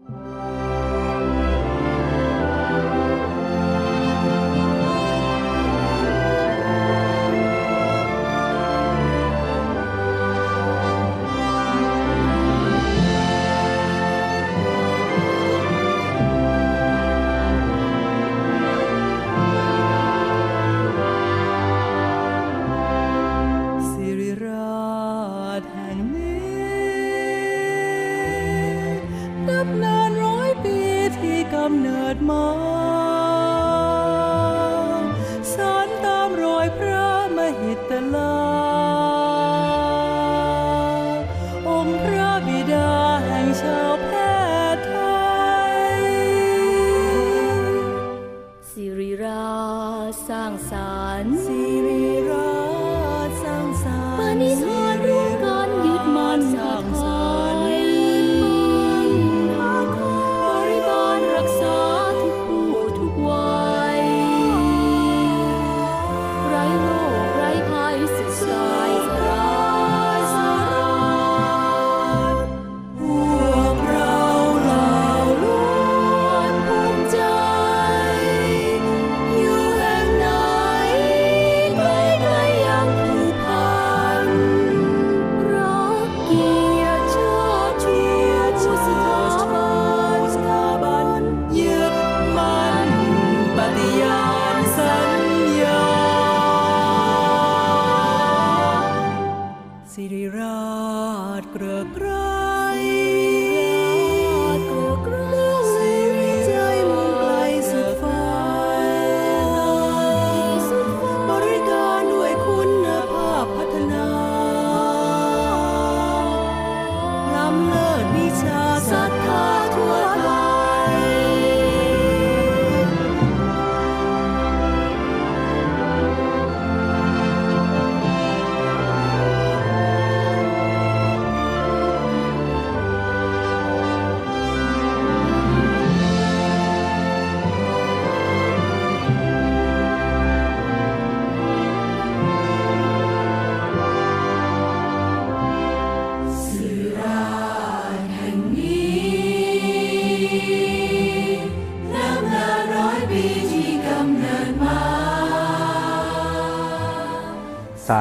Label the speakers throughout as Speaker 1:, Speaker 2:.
Speaker 1: สิ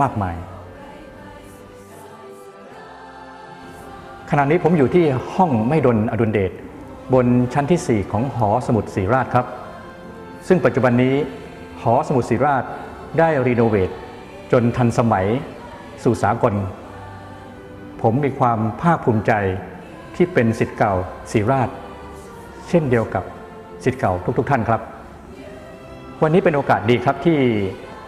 Speaker 2: มากมาย ขณะนี้ผมอยู่ที่ห้องไม่ดนอดุลเดชบนชั้นที่ 4 ของหอสมุดศรีราชครับ ซึ่งปัจจุบันนี้หอสมุดศรีราชได้รีโนเวทจนทันสมัยสู่สากล ผมมีความภาคภูมิใจที่เป็นสิทธิ์เก่าศรีราช เช่นเดียวกับสิทธิ์เก่าทุกๆท่านครับ วันนี้เป็นโอกาสดีครับที่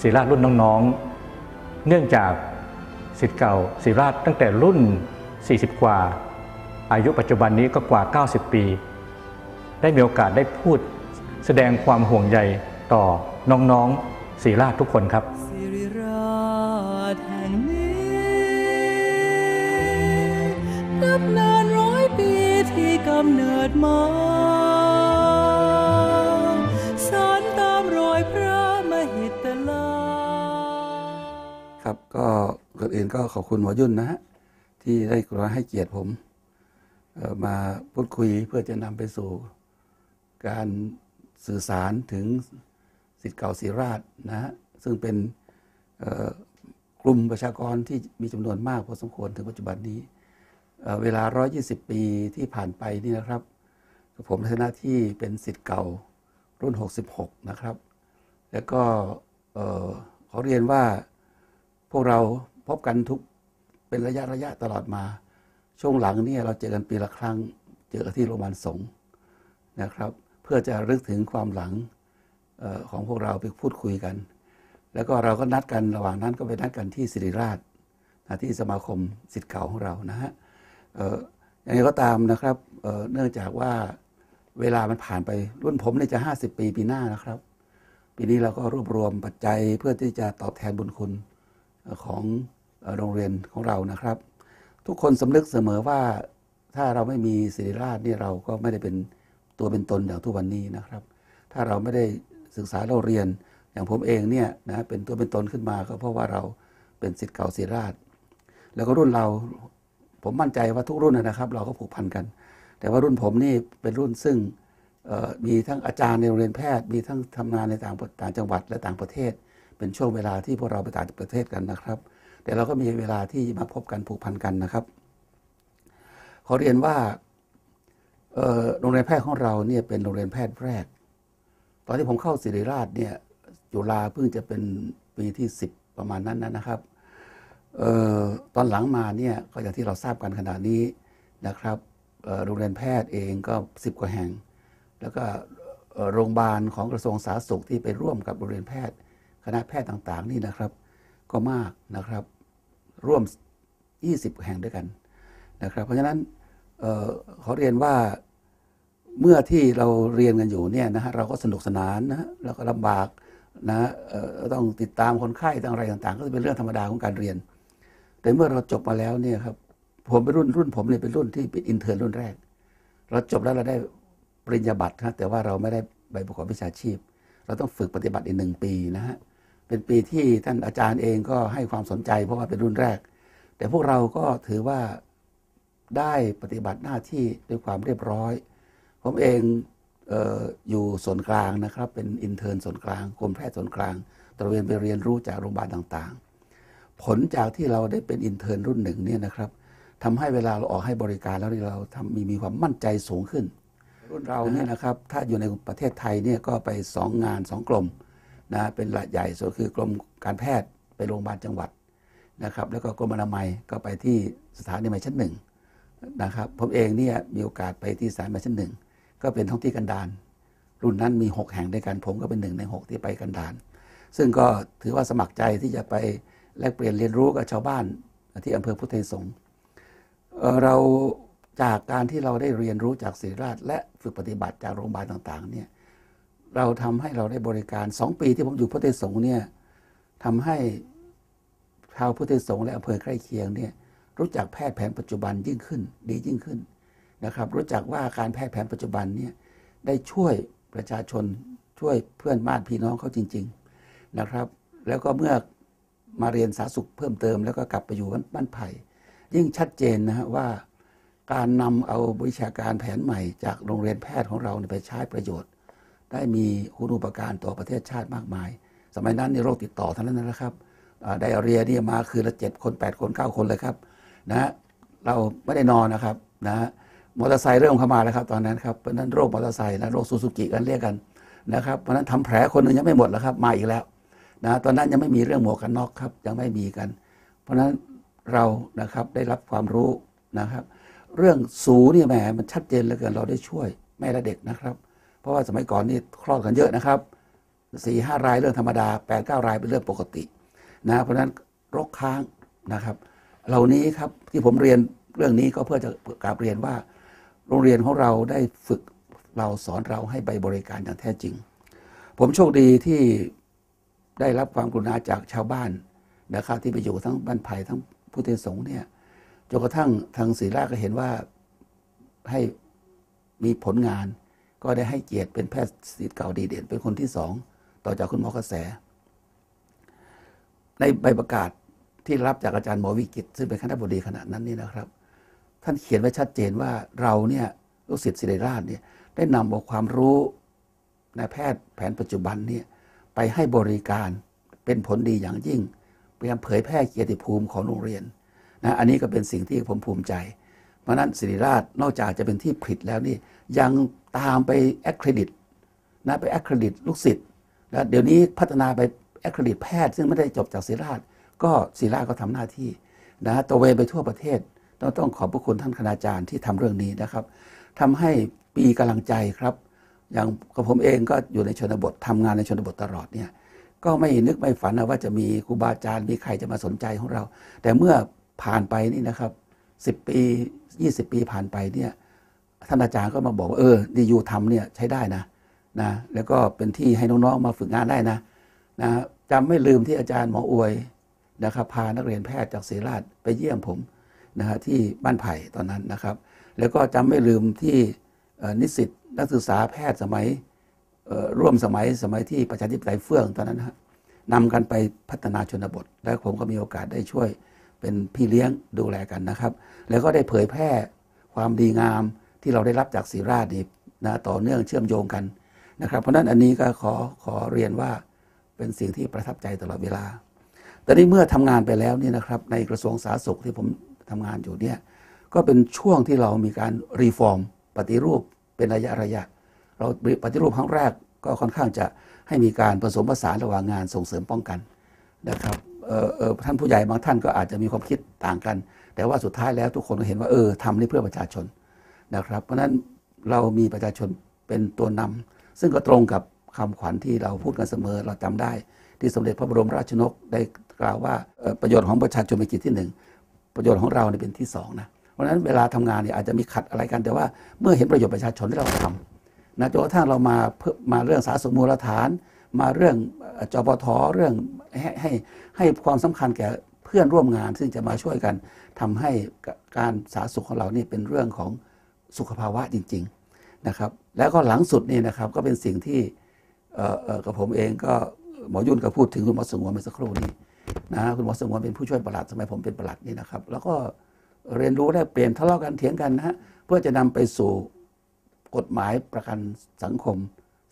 Speaker 2: ศิริราชรุ่นน้องๆ เนื่องจากสิทธิ์เก่าศิราชตั้งแต่รุ่น 40 กว่า อายุปัจจุบันนี้ก็กว่า 90 ปี ได้มีโอกาสได้พูดแสดงความห่วงใยต่อน้องๆศิราชทุกคนครับ
Speaker 1: สิริราชแห่งนี้นับนานร้อยปีที่กำเนิดมา
Speaker 3: ก็ก่อนอื่นก็ขอบคุณหมอยุ่นนะฮะที่ได้กรุณาให้เกียรติผมมาพูดคุยเพื่อจะนำไปสู่การสื่อสารถึงสิทธิ์เก่าศรีราชนะฮะซึ่งเป็นกลุ่มประชากรที่มีจำนวนมากพอสมควรถึงปัจจุบันนี้เเวลา 120 ปีที่ผ่านไปนี่นะครับ ผมในฐานะที่เป็นสิทธิ์เก่ารุ่น 66 นะครับ แล้วก็เขอเรียนว่า พวกเราพบกันทุกเป็นระยะระยะตลอดมา ช่วงหลังนี่เราเจอกันปีละครั้ง เจอกันที่โรงพยาบาลสงฆ์นะครับ เพื่อจะรึกถึงความหลังออของพวกเราไปพูดคุยกัน แล้วก็เราก็นัดกันระหว่างนั้นก็ไปนัดกันที่สิริราชที่สมาคมสิทธิ์เก่าของเรานะฮะอย่างไรก็ตามนะครับเเนื่องจากว่าเวลามันผ่านไปรุ่นผมเนี่ยจะ 50 ปีปีหน้านะครับ ปีนี้เราก็รวบรวมปัจจัยเพื่อที่จะตอบแทนบุญคุณ ของโรงเรียนของเรานะครับ ทุกคนสำนึกเสมอว่าถ้าเราไม่มีศิริราชนี่เราก็ไม่ได้เป็นตัวเป็นตนอย่างทุกวันนี้นะครับ ถ้าเราไม่ได้ศึกษาเราเรียนอย่างผมเองเนี่ยนะเป็นตัวเป็นตนขึ้นมาก็เพราะว่าเราเป็นศิษย์เก่าศิริราช แล้วก็รุ่นเราผมมั่นใจว่าทุกรุ่นนะครับ เราก็ผูกพันกัน แต่ว่ารุ่นผมนี่เป็นรุ่นซึ่งมีทั้งอาจารย์ในโรงเรียนแพทย์ มีทั้งทำงานในต่างต่างจังหวัดและต่างประเทศ เป็นช่วงเวลาที่พวกเราไปต่างประเทศกันนะครับ แต่เราก็มีเวลาที่มาพบกันผูกพันกันนะครับ ขอเรียนว่าโรงเรียนแพทย์ของเราเนี่ยเป็นโรงเรียนแพทย์แรก ตอนที่ผมเข้าศิริราชเนี่ยจุฬาเพิ่งจะเป็นปีที่ 10 ประมาณนั้นนะครับออตอนหลังมาเนี่ยก็อย่างที่เราทราบกันขณะนี้นะครับโรงเรียนแพทย์เองก็ 10 กว่าแห่ง แล้วก็โรงพยาบาลของกระทรวงสาธารณสุขที่ไปร่วมกับโรงเรียนแพทย์ คณะแพทย์ต่างๆนี่นะครับ ก็มากนะครับ ร่วม 20 แห่งด้วยกันนะครับ เพราะฉะนั้นเออขอเรียนว่าเมื่อที่เราเรียนกันอยู่เนี่ยนะฮะเราก็สนุกสนานนะฮะแล้วก็ลำบากนะต้องติดตามคนไข้ต่างอะไรต่างๆ ก็จะเป็นเรื่องธรรมดาของการเรียน แต่เมื่อเราจบมาแล้วเนี่ยครับผมเป็นรุ่นรุ่นผมเนี่ยเป็นรุ่นที่เป็นอินเทอร์รุ่นแรก เราจบแล้วเราได้ปริญญาบัตรนะแต่ว่าเราไม่ได้ใบประกอบวิชาชีพ เราต้องฝึกปฏิบัติอีกหนึ่งปีนะฮะ เป็นปีที่ท่านอาจารย์เองก็ให้ความสนใจ เพราะว่าเป็นรุ่นแรก แต่พวกเราก็ถือว่าได้ปฏิบัติหน้าที่ด้วยความเรียบร้อย ผมเองเอออยู่ส่วนกลางนะครับ เป็นอินเทอร์นส่วนกลางกรมแพทย์ส่วนกลางตระเวนไปเรียนรู้จากโรงพยาบาลต่างๆ ผลจากที่เราได้เป็นอินเทอร์นรุ่นหนึ่งเนี่ยนะครับทำให้เวลาเราออกให้บริการแล้วนี่เราทำมีมีความมั่นใจสูงขึ้น รุ่นเราเนี่ยนะครับถ้าอยู่ในประเทศไทยเนี่ยก็ไปสองงานสองกรม นะเป็นหลักใหญ่สุดคือกรมการแพทย์ไปโรงพยาบาลจังหวัดนะครับ แล้วก็กรมอนามัยก็ไปที่สถานีใหม่ชั้นหนึ่งนะครับผมเองเนี่ยมีโอกาสไปที่สถานีใหม่ชั้นหนึ่งก็เป็นท้องที่กันดารรุ่นนั้นมี 6 แห่งด้วยกันผมก็เป็นหนึ่งใน 6 ที่ไปกันดารซึ่งก็ถือว่าสมัครใจที่จะไปแลกเปลี่ยนเรียนรู้กับชาวบ้านที่อำเภอพุทธไทยสงฆ์เราจากการที่เราได้เรียนรู้จากศิริราชและฝึกปฏิบัติจากโรงพยาบาลต่างๆเนี่ย เราทำให้เราได้บริการสองปีที่ผมอยู่พุทธสงฆ์เนี่ยทำให้ชาวพุทธสงฆ์และอำเภอใกล้เคียงเนี่ยรู้จักแพทย์แผนปัจจุบันยิ่งขึ้น ดียิ่งขึ้นนะครับ รู้จักว่าการแพทย์แผนปัจจุบันเนี่ยได้ช่วยประชาชนช่วยเพื่อนบ้านพี่น้องเขาจริง ๆนะครับ แล้วก็เมื่อมาเรียนสาธารณสุขเพิ่มเติม แล้วก็กลับไปอยู่บ้านไผ่ยิ่งชัดเจนนะฮะว่าการนำเอาวิชาการแผนใหม่จากโรงเรียนแพทย์ของเราไปใช้ประโยชน์ ได้มีคุณูปการต่อประเทศชาติมากมาย สมัยนั้นในโรคติดต่อเท่านั้นนะครับไดอาเรียเนี่ยมาคืนละเจ็ดคนแปดคนเก้าคนเลยครับนะเราไม่ได้นอนนะครับนะมอเตอร์ไซค์เริ่มเข้ามาแล้วครับตอนนั้นครับเพราะนั้นโรคมอเตอร์ไซค์นะโรคซูซูกิกันเรียกกันนะครับเพราะนั้นทำแผลคนหนึ่งยังไม่หมดแล้วครับมาอีกแล้วนะตอนนั้นยังไม่มีเรื่องหมวกกันน็อกครับยังไม่มีกัน เพราะฉะนั้นเรานะครับได้รับความรู้นะครับ เรื่องสูเนี่ยแหมมันชัดเจนเหลือเกินเราได้ช่วยแม่และเด็กนะครับ ราะว่าสมัยก่อนนี่คลอดกันเยอะนะครับสี่ห้ารายเรื่องธรรมดาแปดเก้ารายเป็นเรื่องปกตินะเพราะฉะนั้นโรคค้างนะครับ เหล่านี้ครับที่ผมเรียนเรื่องนี้ก็เพื่อจะกราบเรียนว่า โรงเรียนของเราได้ฝึกเราสอนเราให้ไปบริการอย่างแท้จริง ผมโชคดีที่ได้รับความกรุณาจากชาวบ้านนะครับที่ไปอยู่ทั้งบ้านไผ่ทั้งผู้เทศสงเนี่ยจนกระทั่งทางศรีราชก็เห็นว่าให้มีผลงาน ก็ได้ให้เกียรติเป็นแพทย์ศิษย์เก่าดีเด่นเป็นคนที่สองต่อจากคุณหมอกระแส ในใบประกาศที่รับจากอาจารย์หมอวิกิตซึ่งเป็นคณะบดีขณะนั้นนี่นะครับ ท่านเขียนไว้ชัดเจนว่าเราเนี่ยลูกศิษย์ศิริราชเนี่ยได้นำเอาความรู้ในแพทย์แผนปัจจุบันเนี่ยไปให้บริการเป็นผลดีอย่างยิ่งพยายามเผยแพร่เกียรติภูมิของโรงเรียนนะอันนี้ก็เป็นสิ่งที่ผมภูมิใจ เพราะนั้นศิริราชนอกจากจะเป็นที่ผลิตแล้วนี่ ยังตามไปแอคเครดิตนะไปแอคเครดิตลูกศิษย์นะเดี๋ยวนี้พัฒนาไปแอคเครดิตแพทย์ ซึ่งไม่ได้จบจากศิริราช ก็ศิราชก็ทำหน้าที่นะตะเวนไปทั่วประเทศ ต้องต้องขอบพระคุณท่านคณาจารย์ที่ทำเรื่องนี้นะครับทำให้ปีกำลังใจครับ อย่างกับผมเองก็อยู่ในชนบททำงานในชนบทตลอดเนี่ยก็ไม่นึกไม่ฝันนะว่าจะมีครูบาอาจารย์มีใครจะมาสนใจของเรา แต่เมื่อผ่านไปนี่นะครับสิบปียี่สิบปีผ่านไปเนี่ย ท่านอาจารย์ก็มาบอกว่าเออดียูทำเนี่ยใช้ได้นะนะแล้วก็เป็นที่ให้น้องๆมาฝึกงานได้นะนะจำไม่ลืมที่อาจารย์หมออวยนะครับพานักเรียนแพทย์จากศรีราชไปเยี่ยมผมนะฮะที่บ้านไผ่ตอนนั้นนะครับ แล้วก็จำไม่ลืมที่นิสิตนักศึกษาแพทย์สมัยร่วมสมัยสมัยที่ประชาธิปไตยเฟื่องตอนนั้นนะฮะนำกันไปพัฒนาชนบท แล้วผมก็มีโอกาสได้ช่วยเป็นพี่เลี้ยงดูแลกันนะครับ แล้วก็ได้เผยแพร่ความดีงาม ที่เราได้รับจากศีราชนี่นะต่อเนื่องเชื่อมโยงกันนะครับ เพราะนั้นอันนี้ก็ขอขอเรียนว่าเป็นสิ่งที่ประทับใจตลอดเวลา แต่นี้เมื่อทำงานไปแล้วนี่นะครับ ในกระทรวงสาธารณสุขที่ผมทำงานอยู่เนี่ยก็เป็นช่วงที่เรามีการรีฟอร์ม ปฏิรูปเป็นระยะระยะ เราปฏิรูปครั้งแรกก็ค่อนข้างจะให้มีการผสมผสานระหว่างงานส่งเสริมป้องกันนะครับเออเออท่านผู้ใหญ่บางท่านก็อาจจะมีความคิดต่างกัน แต่ว่าสุดท้ายแล้วทุกคนก็เห็นว่าเออทำนี่เพื่อประชาชน นะครับ เพราะฉะนั้นเรามีประชาชนเป็นตัวนำซึ่งก็ตรงกับคำขวัญที่เราพูดกันเสมอเราจำได้ ที่สมเด็จพระบรมราชนกได้กล่าวว่าประโยชน์ของประชาชนเป็นกิจที่หนึ่งประโยชน์ของเราเนี่ยเป็นที่สองนะเพราะฉะนั้นเวลาทำงานเนี่ยอาจจะมีขัดอะไรกันแต่ว่าเมื่อเห็นประโยชน์ประชาชนที่เราทำนะจนกระทั่งเรามาเพิ่มมาเรื่องสาธารณสุขมูลฐาน มาเรื่องเอ่อจปทเรื่องให้ให้ให้ความสำคัญแก่เพื่อนร่วมงาน ซึ่งจะมาช่วยกันทำให้การสาธารณสุขของเรานี่เป็นเรื่องของ สุขภาวะจริงๆนะครับ แล้วก็หลังสุดนี่นะครับก็เป็นสิ่งที่กับผมเองก็หมอยุ่นก็พูดถึงคุณหมอสงวนเมื่อสักครู่นี้นะคุณหมอสงวนเป็นผู้ช่วยประหลัดสมัยผมเป็นประหลัดนี่นะครับ แล้วก็เรียนรู้ได้เปลี่ยนทะเลาะกันเถียงกันนะฮะเพื่อจะนำไปสู่กฎหมายประกันสังคม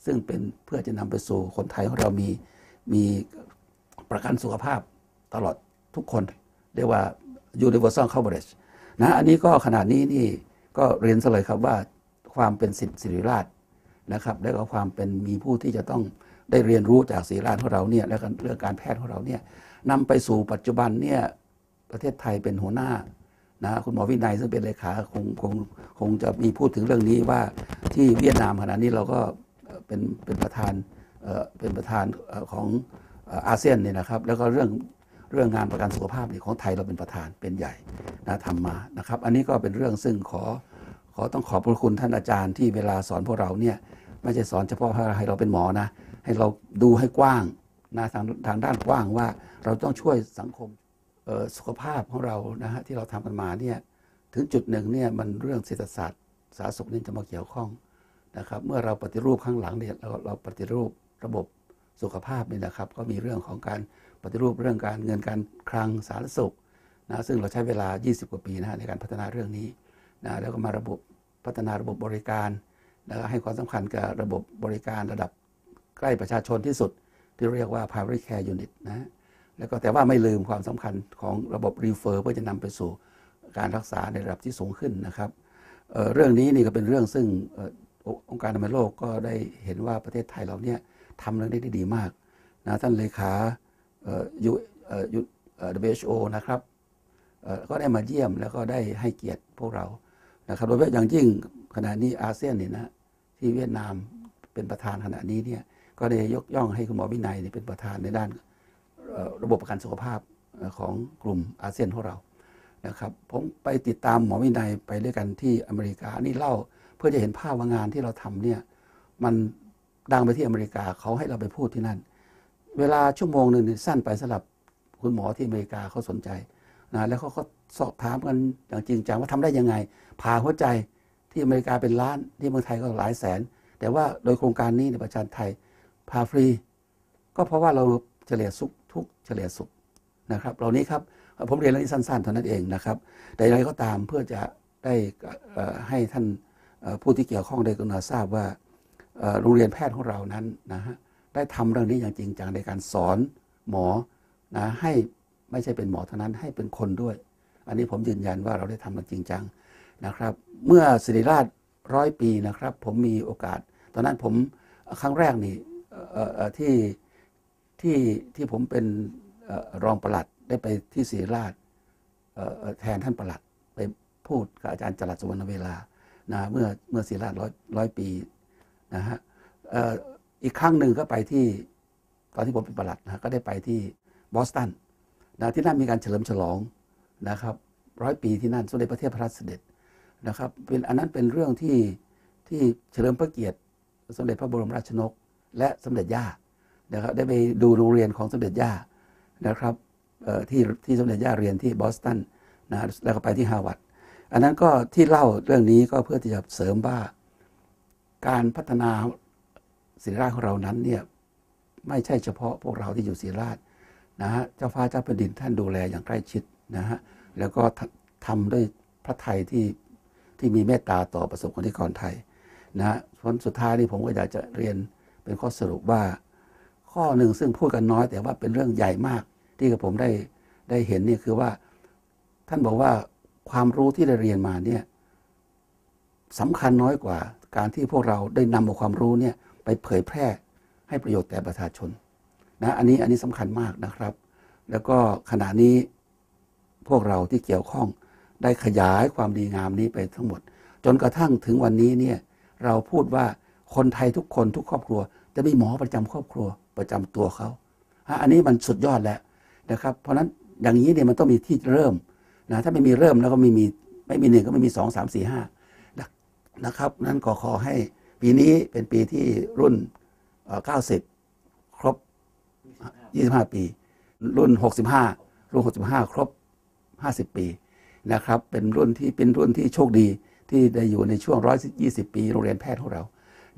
Speaker 3: ซึ่งเป็นเพื่อจะนำไปสู่คนไทยของเรามีมีประกันสุขภาพตลอดทุกคน เรียกว่า universal coverage นะอันนี้ก็ขนาดนี้นี่ ก็เรียนซะเลยครับว่าความเป็นสิทธิสิริราชนะครับและก็ความเป็นมีผู้ที่จะต้องได้เรียนรู้จากศีลาชของเราเนี่ยและเรื่องการแพทย์ของเราเนี่ยนำไปสู่ปัจจุบันเนี่ยประเทศไทยเป็นหัวหน้านะคุณหมอวินัยซึ่งเป็นเลขาคงคงคงจะมีพูดถึงเรื่องนี้ว่าที่เวียดนามขณะนี้เราก็เป็นเป็นประธานเอ่อเป็นประธานของอาเซียนเนี่ยนะครับ แล้วก็เรื่อง เรื่องงานประกันสุขภาพนี่ของไทยเราเป็นประธานเป็นใหญ่นะทำมานะครับ อันนี้ก็เป็นเรื่องซึ่งขอขอต้องขอบพระคุณท่านอาจารย์ที่เวลาสอนพวกเราเนี่ยไม่ใช่สอนเฉพาะให้เราเป็นหมอนะ ให้เราดูให้กว้างนะทางทางด้านกว้างว่าเราต้องช่วยสังคมสุขภาพของเรานะฮะที่เราทำกันมาเนี่ยถึงจุดหนึ่งเนี่ยมันเรื่องเศรษฐศาสตร์สาธารณสุขนี่จะมาเกี่ยวข้องนะครับ เมื่อเราปฏิรูปข้างหลังเนี่ยเราเราปฏิรูประบบสุขภาพเนี่ยนะครับ ก็มีเรื่องของการ ปฏิรูปเรื่องการเงินการคลังสาธารณสุขนะซึ่งเราใช้เวลา 20 กว่าปีนะในการพัฒนาเรื่องนี้นะแล้วก็มาระบบพัฒนาระบบบริการ แล้วก็ให้ความสำคัญกับระบบบริการระดับใกล้ประชาชนที่สุด ที่เรียกว่า primary care unit นะแล้วก็แต่ว่าไม่ลืมความสำคัญของระบบ refer เพื่อจะนำไปสู่การรักษาในระดับที่สูงขึ้นนะครับเเรื่องนี้นี่ก็เป็นเรื่องซึ่งเอ่อองค์การอนามัยโลกก็ได้เห็นว่าประเทศไทยเราเนี่ยทำเรื่องนี้ได้ดีมากนะท่านเลขา เอ่อ U เอ่อ U เอ่อ WHO นะครับเอ่อก็ได้มาเยี่ยมแล้วก็ได้ให้เกียรติพวกเรานะครับโดยเฉพาะอย่างยิ่งขณะนี้อาเซียนเนี่ยนะที่เวียดนามเป็นประธานขณะนี้เนี่ยก็ได้ยกย่องให้คุณหมอวินัยเนี่ยเป็นประธานในด้านระบบประกันสุขภาพของกลุ่มอาเซียนของเรานะครับผมไปติดตามหมอวินัยไปด้วยกันที่อเมริกานี่เล่าเพื่อจะเห็นภาพว่างานที่เราทำเนี่ยมันดังไปที่อเมริกาเขาให้เราไปพูดที่นั่น เวลาชั่วโมงหนึ่งเนี่ยสั้นไปสำหรับคุณหมอที่อเมริกาเขาสนใจนะแล้วเขาก็สอบถามกันอย่างจริงจังว่าทำได้ยังไงผ่าหัวใจที่อเมริกาเป็นล้านที่เมืองไทยก็หลายแสน แต่ว่าโดยโครงการนี้ในประชาไทยพาฟรี ก็เพราะว่าเราเฉลี่ยสุขทุกเฉลี่ยสุขนะครับเหล่านี้ครับผมเรียนเรื่องนี้สั้นๆเท่านั้นเองนะครับ แต่อย่างไรก็ตามเพื่อจะได้ให้ท่านผู้ที่เกี่ยวข้องได้กรุณาทราบว่าโรงเรียนแพทย์ของเรานั้นนะฮะ ได้ทำเรื่องนี้อย่างจริงจังในการสอนหมอนะให้ไม่ใช่เป็นหมอเท่านั้นให้เป็นคนด้วย อันนี้ผมยืนยันว่าเราได้ทำมันจริงจังนะครับ เมื่อศิริราชร้อยปีนะครับ ผมมีโอกาส ตอนนั้นผมครั้งแรกนี่ที่ที่ที่ผมเป็นเอ่อรองปลัดได้ไปที่ศิริราชแทนท่านประหลัดไปพูดกับอาจารย์จรัสสวรรณเวลานะเมื่อเมื่อศิริราชร้อยร้อยปีนะฮะ อีกครั้งหนึ่งก็ไปที่ตอนที่ผมเป็นปลัดนะก็ได้ไปที่บอสตันนะที่นั่นมีการเฉลิมฉลองนะครับร้อยปีที่นั่นสมเด็จพระเทพรัตนเสด็จนะครับเป็นอันนั้นเป็นเรื่องที่ที่เฉลิมพระเกียรติ สมเด็จพระบรมราชนก และสมเด็จย่านะครับได้ไปดูโรงเรียนของสมเด็จย่านะครับที่ที่สมเด็จย่าเรียนที่บอสตันนะแล้วก็ไปที่ฮาร์วาร์ดอันนั้นก็ที่เล่าเรื่องนี้ก็เพื่อที่จะเสริมว่าการพัฒนา ศิริราชของเรานั้นเนี่ยไม่ใช่เฉพาะพวกเราที่อยู่ศิริราชนะฮะเจ้าฟ้าเจ้าแผ่นดินท่านดูแลอย่างใกล้ชิดนะฮะแล้วก็ททำด้วยพระไทยที่ที่มีเมตตาต่อประสบกรณิกรไทยนะฮะผลสุดท้ายนี่ผมก็อยากจะเรียนเป็นข้อสรุปว่า ข้อหนึ่งซึ่งพูดกันน้อย แต่ว่าเป็นเรื่องใหญ่มาก ที่กับผมได้ได้เห็นเนี่ยคือว่า ท่านบอกว่าความรู้ที่ได้เรียนมาเนี่ยสำคัญน้อยกว่า การที่พวกเราได้นำเอาความรู้เนี่ย ไปเผยแพร่ให้ประโยชน์แก่ประชาชนนะอันนี้อันนี้สำคัญมากนะครับ แล้วก็ขณะนี้พวกเราที่เกี่ยวข้องได้ขยายความดีงามนี้ไปทั้งหมด จนกระทั่งถึงวันนี้เนี่ยเราพูดว่าคนไทยทุกคนทุกครอบครัว จะมีหมอประจำครอบครัวประจำตัวเขาฮะอันนี้มันสุดยอดแล้วนะครับ เพราะฉะนั้นอย่างนี้เนี่ยมันต้องมีที่เริ่มนะถ้าไม่มีเริ่มแล้วก็ไม่มีไม่มีหนึ่งก็ไม่มีสองสามสี่ห้านะนะครับนั้นก็ขอให้ ปีนี้เป็นปีที่รุ่นเก้าสิบครบยี่สิบห้าปี รุ่นหกสิบห้ารุ่นหกสิบห้าครบห้าสิบปีนะครับ เป็นรุ่นที่เป็นรุ่นที่โชคดีที่ได้อยู่ในช่วง 120 ปีโรงเรียนแพทย์ของเรา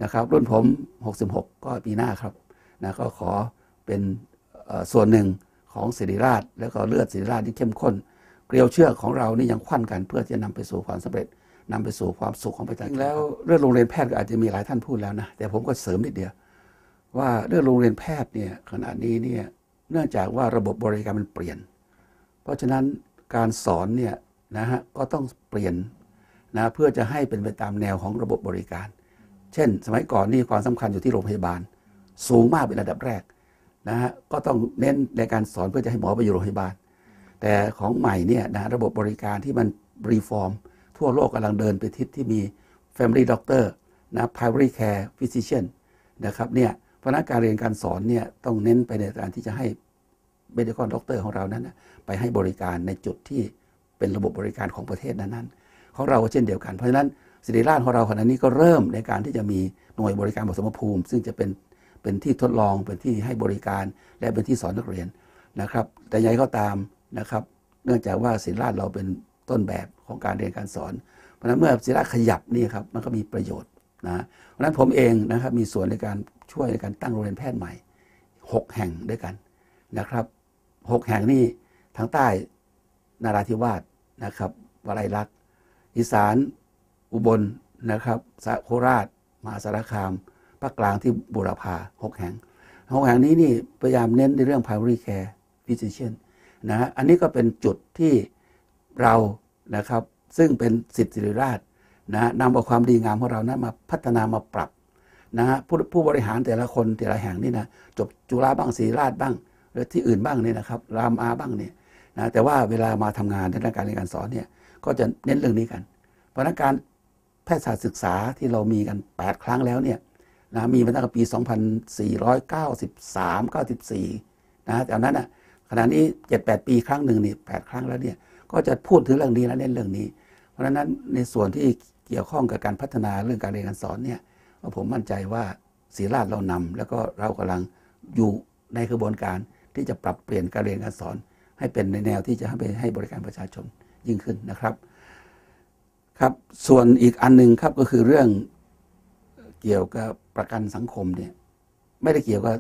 Speaker 3: นะครับ รุ่นผม 66 ก็ปีหน้าครับนะก็ขอเป็นส่วนหนึ่งของศิริราช แล้วก็เลือดศิริราชที่เข้มข้น เกลียวเชือกของเรานี่ยังควันกันเพื่อจะนำไปสู่ความสำเร็จ นำไปสู่ความสุขของประชาชนแล้วเรื่องโรงเรียนแพทย์ก็อาจจะมีหลายท่านพูดแล้วนะแต่ผมก็เสริมนิดเดียว ว่าเรื่องโรงเรียนแพทย์เนี่ยขณะนี้เนี่ยเนื่องจากว่าระบบบริการมันเปลี่ยน เพราะฉะนั้นการสอนเนี่ยนะฮะก็ต้องเปลี่ยนนะเพื่อจะให้เป็นไปตามแนวของระบบบริการ เช่น สมัยก่อนนี่ความสำคัญอยู่ที่โรงพยาบาล สูงมากเป็นระดับแรกนะฮะก็ต้องเน้นในการสอนเพื่อจะให้หมอไปอยู่โรงพยาบาล แต่ของใหม่เนี่ยนะระบบบริการที่มันรีฟอร์ม ทั่วโลกกำลังเดินไปทิศที่มี Family Doctor นะ Primary Care Physician นะครับเนี่ยเพราะนั้นการเรียนการสอนเนี่ยต้องเน้นไปในการที่จะให้ medical doctor ของเรานั้นนะไปให้บริการในจุดที่เป็นระบบบริการของประเทศนั้นๆของเราเช่นเดียวกันเพราะฉะนั้นศิริราชของเราขณะนี้ก็เริ่มในการที่จะมีหน่วยบริการบสมภูมิ ซึ่งจะเป็นเป็นที่ทดลองเป็นที่ให้บริการและเป็นที่สอนนักเรียนนะครับ แต่ยังไงก็ตามนะครับ เนื่องจากว่าศิริราชเราเป็น ต้นแบบของการเรียนการสอน เพราะฉะนั้นเมื่อศิริราขยับนี่ครับมันก็มีประโยชน์นะเพราะฉะนั้นผมเองนะครับมีส่วนในการช่วยในการตั้งโรงเรียนแพทย์ใหม่ 6 แห่งด้วยกันนะครับ 6 แห่งนี่ทางใต้นาราธิวาสนะครับวลัยลักษณ์อีสาน อุบลนะครับสโคราชมหาสารคามภาคกลางที่บุรพาหกแห่งหกแห่งนี้นี่พยายามเน้นในเรื่อง primary care physician นะฮะอันนี้ก็เป็นจุดที่ เรานะครับ ซึ่งเป็นสิทธิศิริราชนะนำเอาความดีงามของเรานะมาพัฒนามาปรับนะฮะผู้ผู้บริหารแต่ละคนแต่ละแห่งนี่นะจบจุฬาบ้างศรีราชบ้าง หรือที่อื่นบ้างเนี่ยนะครับรามอาบ้างเนี่ยนะแต่ว่าเวลามาทำงานในด้านการเรียนการสอนเนี่ยก็จะเน้นเรื่องนี้กัน เพราะฉะนั้นการแพทยศาสตร์ศึกษาที่เรามีกัน 8 ครั้งแล้วเนี่ยนะมีมาตั้งแต่ปี 2493 94นะจากนั้นอะขณะนี้ 7-8 ปีครั้งหนึ่งนี่8ครั้งแล้วเนี่ย ก็จะพูดถึงเรื่องนี้และเน้นเรื่องนี้ เพราะฉะนั้นในส่วนที่เกี่ยวข้องกับการพัฒนาเรื่องการเรียนการสอนเนี่ยผมมั่นใจว่าศรีราชเรานำแล้วก็เรากำลังอยู่ในกระบวนการที่จะปรับเปลี่ยนการเรียนการสอน ให้เป็นในแนวที่จะให้ให้บริการประชาชนยิ่งขึ้นนะครับครับ ส่วนอีกอันหนึ่งครับก็คือเรื่องเกี่ยวกับประกันสังคมเนี่ยไม่ได้เกี่ยวกับ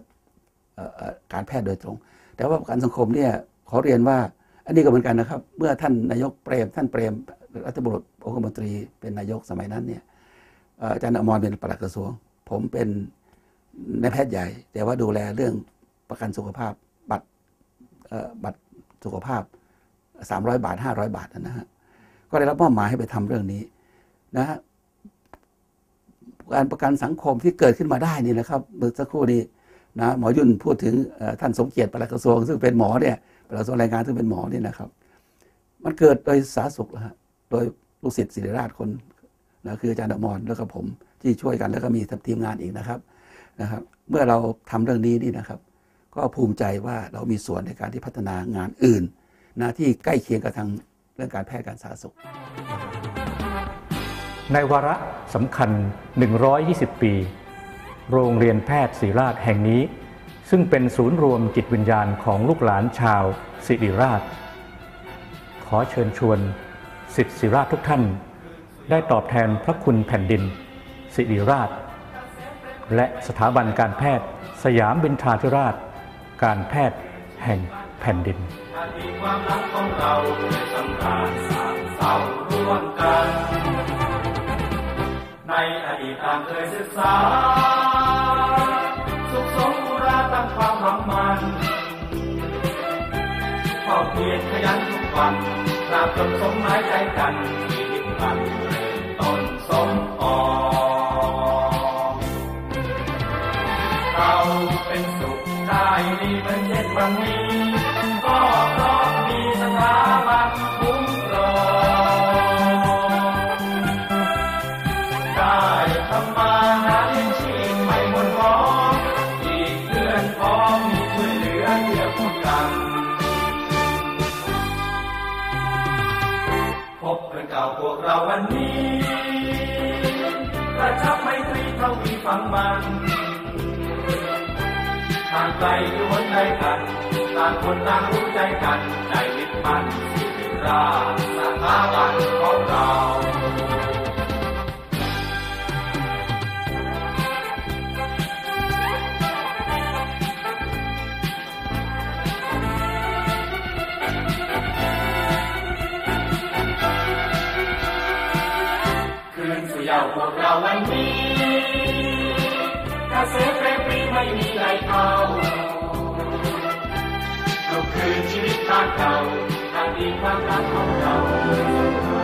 Speaker 3: การแพทย์โดยตรง แต่ว่าประกันสังคมเนี่ยขอเรียนว่า อันนี้ก็เหมือนกันนะครับ เมื่อท่านนายกเปรม ท่านเปรมรัฐบุรุษองคมนตรีเป็นนายกสมัยนั้นเนี่ยอาจารย์อมรเป็นปลัดกระทรวง ผมเป็นนายแพทย์ใหญ่ แต่ว่าดูแลเรื่องประกันสุขภาพบัตรบัตรสุขภาพ 300 บาท 500 บาทนะฮะก็ได้รับมอบหมายให้ไปทำเรื่องนี้นะฮะการประกันสังคมที่เกิดขึ้นมาได้นี่นะครับเมื่อสักครู่นี้นะหมอยุ่นพูดถึงท่านสมเกียรติปลัดกระทรวง ซึ่งเป็นหมอเนี่ย ปลัดกระทรวงแรงงานซึ่งเป็นหมอนี่นะครับ มันเกิดโดยสาธารณสุขนะฮะโดยลูกศิษย์ศิริราชคนนะคืออาจารย์อมรแล้วก็ผมที่ช่วยกันแล้วก็มีทีมงานอีกนะครับนะครับ เมื่อเราทำเรื่องนี้นี่นะครับ ก็ภูมิใจว่าเรามีส่วนในการที่พัฒนางานอื่นนะที่ใกล้เคียงกับทางเรื่องการแพทย์การสาธารณสุข
Speaker 2: ในวาระสำคัญ 120 ปี โรงเรียนแพทย์ศิริราชแห่งนี้ ซึ่งเป็นศูนย์รวมจิตวิญญาณของลูกหลานชาวศิริราช ขอเชิญชวนสิทธิศิริราชทุกท่าน ได้ตอบแทนพระคุณแผ่นดินศิริราช และสถาบันการแพทย์ สยามบินทราธิราช การแพทย์แห่งแผ่นดิน
Speaker 4: ความรักของเราสำราญสามเศร้าร่วมกัน ในอดีตตางเคยศึกษา มันเฝ้าเพียรขยันทุกวันตราบจนสมหมายใจกันชีวิตมันเริ่มต้นสมออกเราเป็นสุขได้ดีเหมือนเช่นวันนี้ ไกลอยู่คนใดกันต่างคนต่างรู้ใจกันใจยึดมันสิราสถาบันของเราคืนสู่เยาวพวกเราวันนี้กระแสเพลงปรี ไม่มีไหลเขาเราคืนชีวิตทางเก่าทางดีความรักของเรา